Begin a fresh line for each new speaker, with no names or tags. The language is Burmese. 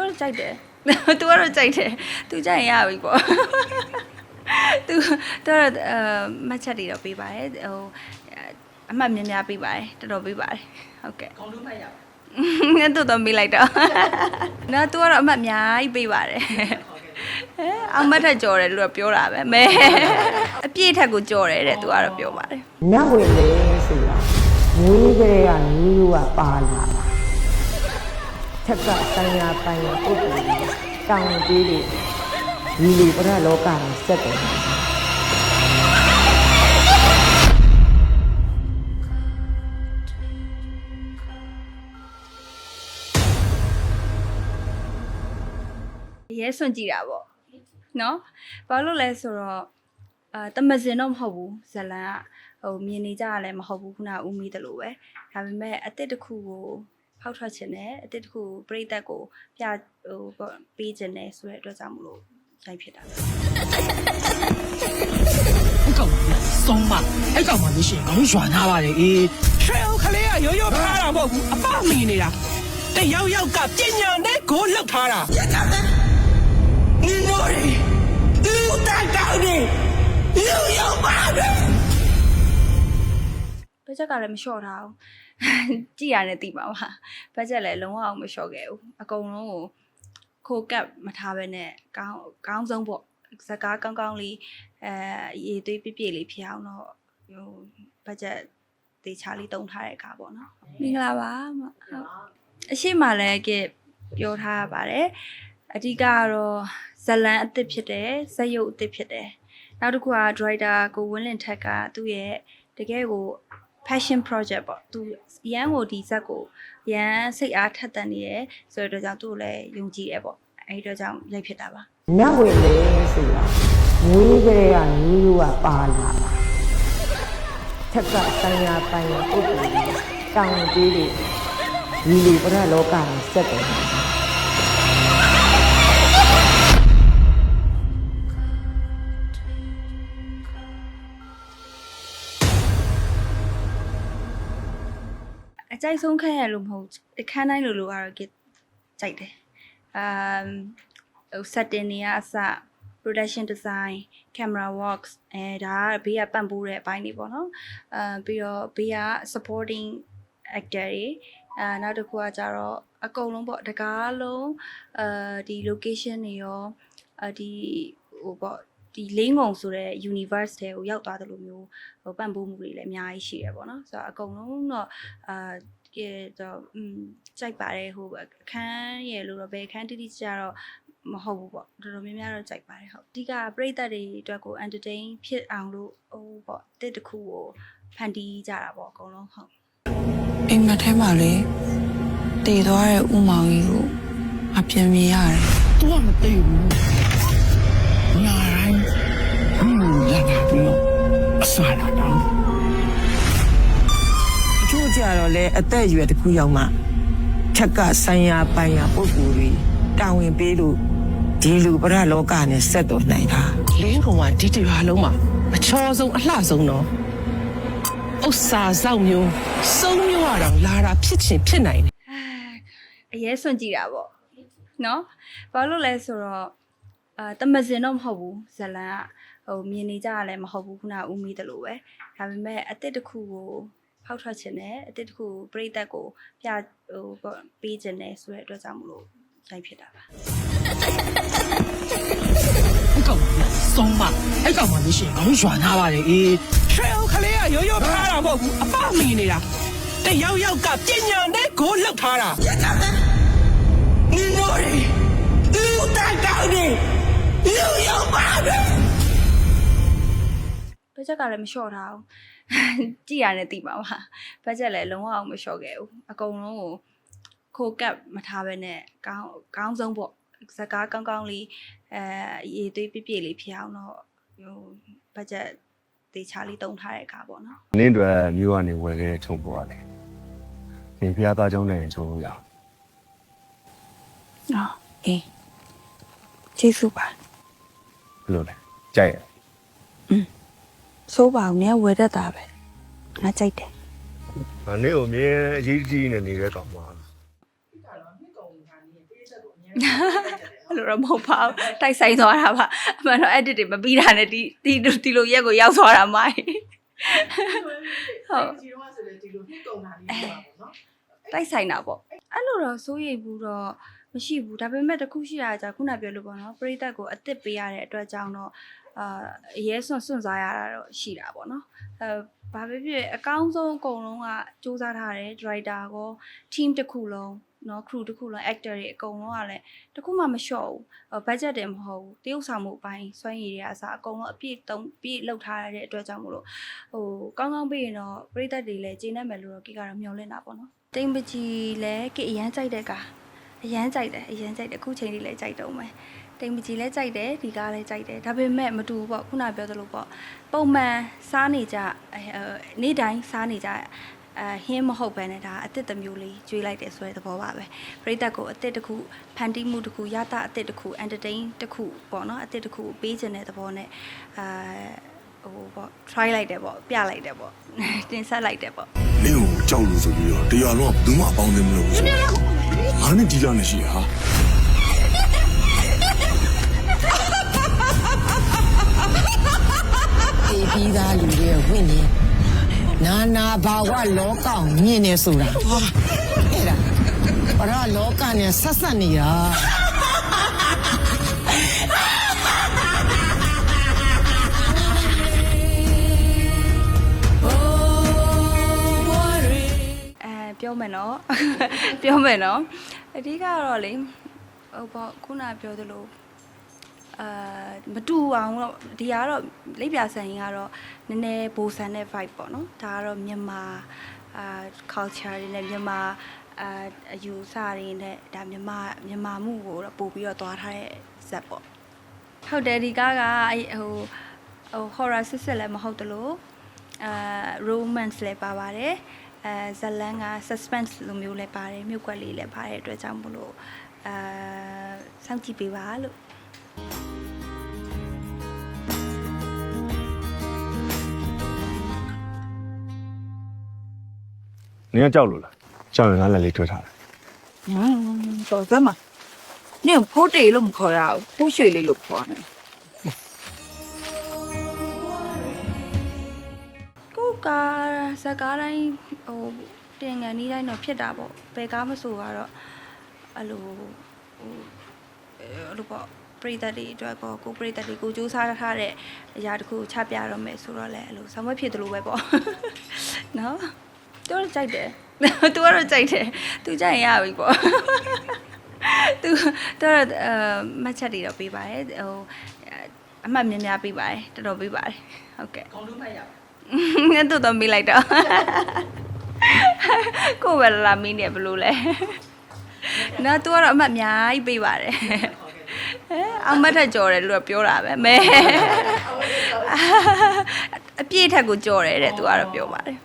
သူတို့ကြိုက်တယ်သူကတော့ကြိုက်တယ်သူကြိုက်ရင်ရပြီပေါ့သူသူကတော့အမတ်ချက်တွေတော့ပေးပါတယ်ဟိုအမှတ်များများပေးပါတယ်တော်တော်ပေးပါတယ်ဟုတ်ကဲ့
ကောင်းလို့ဖတ်ရပါ
ငါတို့တော့မေးလိုက်တော့နော်သူကတော့အမှတ်အများကြီးပေးပါတယ်အဲအောင်မတ်ထက်ကြော်တယ်လို့တော့ပြောတာပဲမဲအပြည့်ထက်ကိုကြော်တယ်တဲ့သူကတော့ပြောပါတယ်
နတ်ဝင်လေဆိုတာမွေးကလေးကနူးကပါလာတာ ထက်ကတန်ရာပိုင်ရပုဂ္ဂိုလ်ကြီးတောင်းပေးလို့ဒီလူပရလောကမှာစက်တယ်
ရဲစွန့်ကြည့်တာပေါ့နော်ဘာလို့လဲဆိုတော့အာတမစင်တော့မဟုတ်ဘူးဇလန်ကဟိုမြင်နေကြရလည်းမဟုတ်ဘူးခုနကဦးမီးတယ်လို့ပဲဒါပေမဲ့အစ်စ်တစ်ခုကို ဖောက်ထွက်ခြင်းနဲ့အစ်စ်တစ်ခုပြိသက်ကိုပြဟိုပေါ့ပေးခြင်းနဲ့ဆိုတဲ့အတွက်ကြောင့်မလို့ရိုက်ဖြစ်တာ
အဲ့ကောင်ကဆုံးမအဲ့ကောင်မှလို့ရှိရင်ခေါင်းရွာနာပါလေအေးရွှေအောင်ကလေးကရိုးရိုးထားတာမဟုတ်ဘူးအပေါက်မီနေတာတယောက်ယောက်ကပညာနဲ့ကိုလောက်ထားတာရတာပဲဒီလိုရီလူတိုက်တောင်းနေလူရောက်ပါပဲ
ဘတ်ဂျက်ကလည်းမလျှော့ထားဘူးကြည်ရတယ်သိပါပါဘတ်ဂျက်လည်းလုံးဝအောင်မလျှော့ခဲ့ဘူးအကုန်လုံးကိုခိုကပ်မထားဘဲနဲ့ကောင်းကောင်းဆုံးပေါ့စကားကောင်းကောင်းလေးအဲရေသွေးပြည့်ပြည့်လေးဖြစ်အောင်တော့ဟိုဘတ်ဂျက်တေချာလေးတုံးထားတဲ့အခါပေါ့နော်မင်္ဂလာပါအမဟုတ်အရှိမလည်းကပြောထားရပါတယ်အဓိကကတော့ဇလန်အစ်စ်ဖြစ်တယ်ဇက်ရုပ်အစ်စ်ဖြစ်တယ်နောက်တစ်ခုက driver ကိုဝင်းလင်ထက်ကသူ့ရဲ့တကယ်ကို passion project ပေါ့သူရန်ကိုဒီဇက်ကိုရန်စိတ်အားထက်သန်နေရဲဆိုတဲ့အတွက်ကြောင့်သူ့ကိုလည်းယုံကြည်တယ်ပေါ့အဲဒီအတွက်ကြောင့်ရိုက်ဖြစ်တာပါ
နတ်ဝင်လေဆိုတာမွေးကလေးကနူးကပါလာတာထက်ကတန်ရာပိုင်ရပုဂ္ဂိုလ်ကြီးတောင်းပေးလို့ဒီလူပရလောကမှာစက်တယ်
ကြိုက်ဆုံးခက်ရလို့မဟုတ်ဘူးအခန်းတိုင်းလိုလိုကတော့ကကြိုက်တယ်အမ်ဟို setting တွေကအစ production design camera works အဲဒါကဘေးကပံ့ပိုးတဲ့အပိုင်းတွေပေါ့နော်အဲပြီးတော့ဘေးက supporting actor တွေအဲနောက်တစ်ခုကကြတော့အကုန်လုံးပေါ့တကားလုံးအဲဒီ location တွေရောအဲဒီဟိုပေါ့ ဒီလင်းငုံဆိုတဲ့ universe ထဲကိုရောက်သွားတယ်လို့မျိုးဟိုပံ့ပိုးမှုတွေလည်းအများကြီးရှိရပေါ့နော်ဆိုတော့အကုန်လုံးတော့အာကဲတော့อืมကြိုက်ပါတယ်ဟိုအခန်းရဲ့လို့တော့ဘယ်အခန်းတိတိကျကျတော့မဟုတ်ဘူးပေါ့တော်တော်များများတော့ကြိုက်ပါတယ်ဟုတ်အဓိကပရိသတ်တွေအတွက်ကို entertain ဖြစ်အောင်လို့ဟိုပေါ့တစ်တစ်ခုကိုဖန်တီးကြတာပေါ့အကုန်လုံးဟုတ်
အိမ်မက်ထဲမှာလေတည်သွားတဲ့ဥမောင်ကြီးကိုအပြင်းမြင်ရတယ်
သူကမသိဘူးညာတိုင်းဟင်း လာတာပြီးတော့အစားလာတော့
အချို့ကြတော့လေအသက်အရွယ်တစ်ခုရောက်မှထက်ကဆိုင်ရာပိုင်ရာပုံကိုယ်တွေတာဝန်ပေးလို့ဒီလူပရလောကနဲ့ဆက်တော်နိုင်တာ
လင်းကောင်ကဒီတရွာလုံးမှာအချောဆုံးအလှဆုံးတော့ဥစ္စာစောက်မျိုးစုံမျိုးရတော့လာတာဖြစ်ချင်ဖြစ်နိုင်တယ်
အရဲစွန့်ကြည့်တာပေါ့နော်ဘာလို့လဲဆိုတော့အာတမစင်တော့မဟုတ်ဘူးဇလန်က ဟိုမြင်နေကြရလည်းမဟုတ်ဘူးခုနကဦးမီးတယ်လို့ပဲဒါပေမဲ့အစ်စ်တစ်ခုကိုဖောက်ထွက်ခြင်းနဲ့အစ်စ်တစ်ခုပြိသက်ကိုပြဟိုပေါ့ပေးခြင်းနဲ့ဆိုတဲ့အတွက်ကြောင့်မလို့ရိုက်ဖြစ်တာပါ
အဲ့ကောင်ကဆုံးမအဲ့ကောင်မှလို့ရှိရင်ခေါင်းရွာနာပါလေအေးရွှေအောင်ကလေးကရိုးရိုးထားတာမဟုတ်ဘူးအပေါက်မီနေတာတယောက်ယောက်ကပညာနဲ့ကိုလောက်ထားတာရတာပဲဒီလိုရီလူတိုက်တောင်းနေလူရောက်ပါပဲ
ဘတ်ဂျက်ကလည်းမလျှော့ထားဘူးကြည်ရတယ်သိပါပါဘတ်ဂျက်လည်းလုံးဝအောင်မလျှော့ခဲ့ဘူးအကုန်လုံးကိုခိုကပ်မထားဘဲနဲ့ကောင်းကောင်းဆုံးပေါ့စကားကောင်းကောင်းလေးအဲရေသွေးပြည့်ပြည့်လေးဖြစ်အောင်တော့ဟိုဘတ်ဂျက်တေချာလေးတုံးထားတဲ့အခါပေါ့နော်
နင်းတွေမျိုးကနေဝယ်ခဲ့တဲ့ထုံပေါ်ရတယ်။နင်ဖျားသားကြောင်းနဲ့ချိုးလို့ရအောင်
နော်အေးကျေးဇူးပါ
ဘယ်လိုလဲ။ကြိုက်ရ
စိုးပါအောင်နည်းဝယ်တတ်တာပဲငါကြိုက်တယ်။
ငါနင်းကိုအမြဲအရေးကြီးနေနေတဲ့ကောင်မ
လို့တော့မဟုတ်ပါဘူးတိုက်ဆိုင်သွားတာပါအမှန်တော့ edit တွေမပြီးတာနဲ့ဒီဒီဒီလိုရက်ကိုရောက်သွားတာမိုင်းဟုတ်
ဒီတော့ဆိုလေဒီလိုနှစ်ကုန်တာလေးပါပေါ့နော်
တိုက်ဆိုင်တာပေါ့အဲ့လိုတော့စိုးရိမ်ဘူးတော့ မရှိဘူးဒါပေမဲ့တခုရှိတာကြာခုနပြောလို့ပေါ့နော်ပရိသတ်ကိုအစ်စ်ပေးရတဲ့အတွက်ကြောင့်တော့အာအရေးစွန့်စွန့်စားရတာတော့ရှိတာပေါ့နော်အဲဘာဖြစ်ဖြစ်အကောင်းဆုံးအကုန်လုံးကစူးစမ်းထားတယ် director ကော team တစ်ခုလုံးနော် crew တစ်ခုလုံး actor တွေအကုန်လုံးကလည်းတခုမှမလျှော့ဘူး budget တယ်မဟုတ်ဘူးတရုပ်ဆောင်မှုအပိုင်းစွမ်းရည်တွေကအစားအကုန်လုံးအပြည့်သုံးပြည့်လောက်ထားရတဲ့အတွက်ကြောင့်မို့လို့ဟိုကောင်းကောင်းပြီးရင်တော့ပရိသတ်တွေလည်းကျေနပ်မယ်လို့တော့ကိကတော့မျှော်လင့်တာပေါ့နော်တိမ်ပကြီးလည်းကိအရန်ကြိုက်တဲ့ကား အရန်ကြိုက်တယ်အရန်ကြိုက်တယ်အခုချိန်လေးလည်းကြိုက်တော့မယ်တိမ်ပကြီးလည်းကြိုက်တယ်ဒီကားလည်းကြိုက်တယ်ဒါပေမဲ့မတူဘူးပေါ့ခုနပြောသလိုပေါ့ပုံမှန်စားနေကြအဲနေ့တိုင်းစားနေကြအဟင်းမဟုတ်ပဲနဲ့ဒါအစ်စ်တစ်မျိုးလေးကျွေးလိုက်တယ်ဆိုတဲ့သဘောပါပဲပရိသတ်ကိုအစ်စ်တစ်ခုဖန်တီးမှုတစ်ခုရတာအစ်စ်တစ်ခု entertain တစ်ခုပေါ့နော်အစ်စ်တစ်ခုကိုပေးခြင်းတဲ့သဘောနဲ့အာဟိုပေါ့ try လိုက်တယ်ပေါ့ပြလိုက်တယ်ပေါ့တင်ဆက်လိုက်တယ်ပေါ့
နင့်ကိုကြောက်လို့ဆိုပြီးတော့တရားလုံးကဘယ်သူမှအပေါင်းအသင်းမလုပ် ဘူးဆိုတော့ငါနဲ့ဒီလာနေရှိဟာ
အေးပြီးသားလူတွေရဲ့ဝိညာဉ်နာနာဘာဝလောကကိုမြင်နေဆိုတာဟာအဲ့ဒါပရလောကနဲ့ဆက်ဆက်နေတာ
ပြောမယ်နော်ပြောမယ်နော်အဓိကတော့လေဟိုပေါ့ခုနပြောသလိုအာမတူအောင်တော့ဒီကတော့လိပ်ပြဆန်ရင်ကတော့နည်းနည်းဘူဆန်တဲ့ vibe ပေါ့နော်ဒါကတော့မြန်မာအာ culture တွေနဲ့မြန်မာအာအယူဆတွေနဲ့ဒါမြန်မာမြန်မာမှုကိုတော့ပို့ပြီးတော့သွားထားတဲ့ဇက်ပေါ့ဟုတ်တယ်ဒီကားကအဲ့ဟိုဟို horror စစ်စစ်လည်းမဟုတ်တလို့အာ romance လည်းပါပါတယ် အဲဇလန်က suspense လိုမျိုးလည်းပါတယ်မြုပ်ကွက်လေးလည်းပါတယ်အတွက်ကြောင့်မလို့အာစောင့်ကြည့်ပေးပါလို့
နင်ကကြောက်လို့လားကြောက်ရင်ငါလက်လေးထွက်ထားတယ်
ဟမ်တော်စမ်းမနင်ဖိုးတေလို့မခေါ်ရဘူးဖိုးရွှေလေးလို့ခေါ်တယ်
ကိုယ်ကားဇက်ကားတိုင်းဟိုတင်ငန်နီးတိုင်းတော့ဖြစ်တာပေါ့ဘယ်ကားမဆိုကတော့အဲ့လိုဟိုအဲ့လိုပေါ့ပရိသတ်တွေအတွက်ကောကိုပရိသတ်တွေကိုစူးစမ်းထားတဲ့အရာတခုချပြတော့မယ်ဆိုတော့လေအဲ့လိုဆောင်းမဖြစ်တယ်လို့ပဲပေါ့နော်သူကတော့ကြိုက်တယ်သူကတော့ကြိုက်တယ်သူကြိုက်ရင်ရပြီပေါ့သူသူကတော့အမတ်ချက်တွေတော့ပေးပါတယ်ဟိုအမှတ်များများပေးပါတယ်တော်တော်ပေးပါတယ်ဟုတ်ကဲ့
ကောင်းလို့မှတ်ရ
ငါတို့တော့မေးလိုက်တော့ကိုယ်ပဲလာမင်းနေဘလို့လဲနော် तू ကတော့အမှတ်အများကြီးပေးပါတယ်ဟဲ့အောင်မတ်ထက်ကြော်တယ်လို့တော့ပြောတာပဲမဲအပြည့်ထက်ကိုကြော်တယ်တဲ့ तू ကတော့ပြောပါတယ်